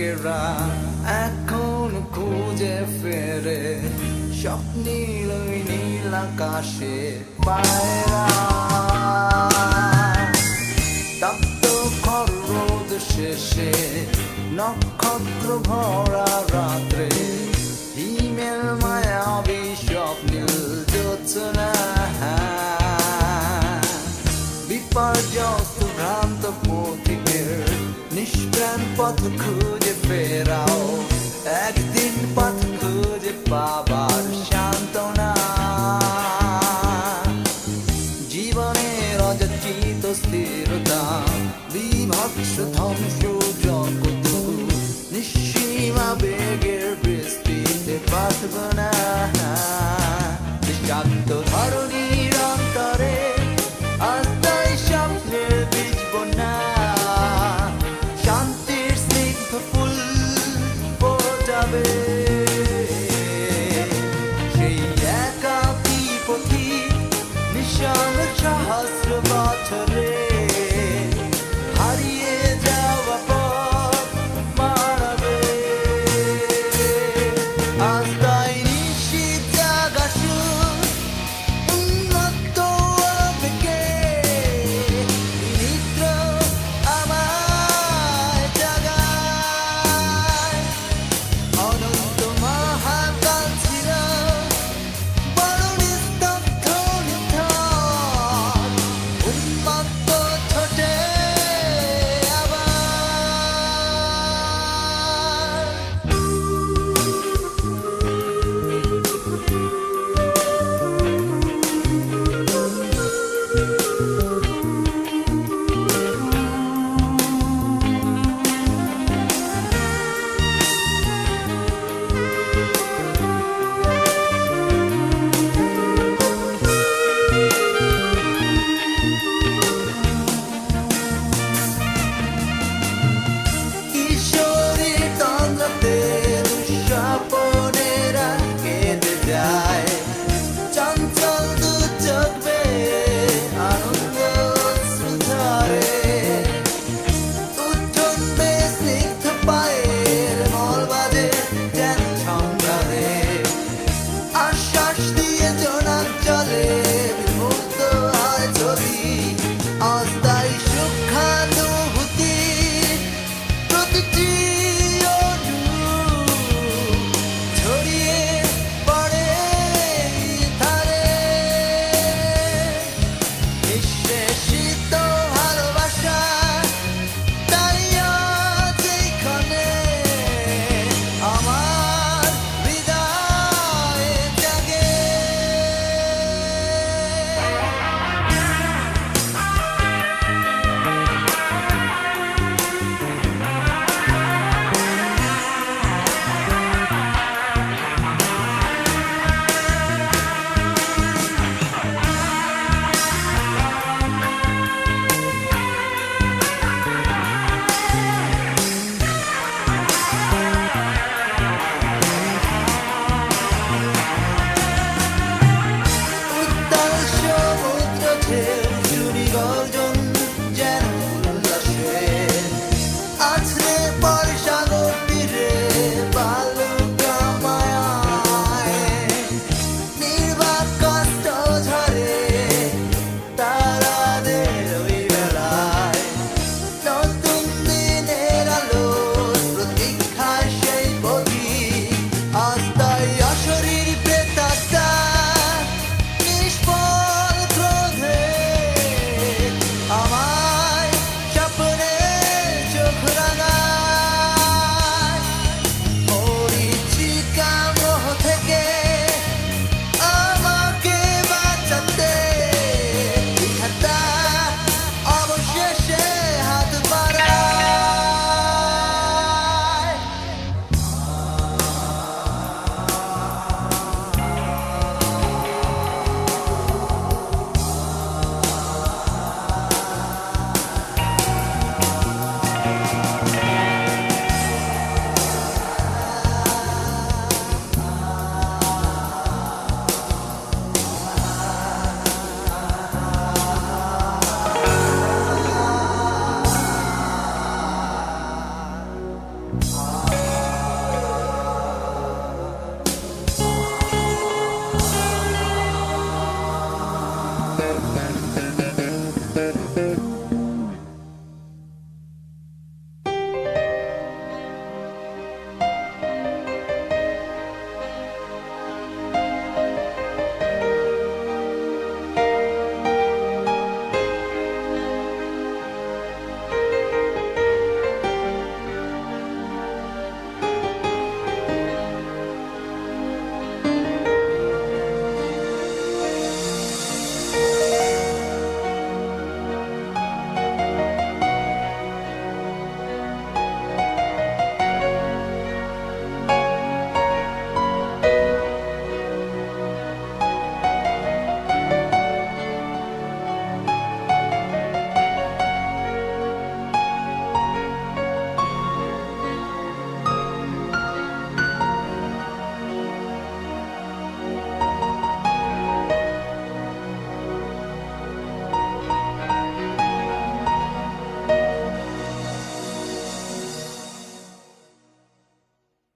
লোকেরা এখন খুঁজে ফেরে স্বপ্নীল নীল আকাশে পায়রা তপ্ত খরদ শেষে নক্ষত্র ভরা রাত্রে হিমেল মায়াবী স্বপ্নীল যোচনা বিপর্যস্ত ভ্রান্ত পথিকের নিষ্প্রাণ পথ খুব possible Body shot.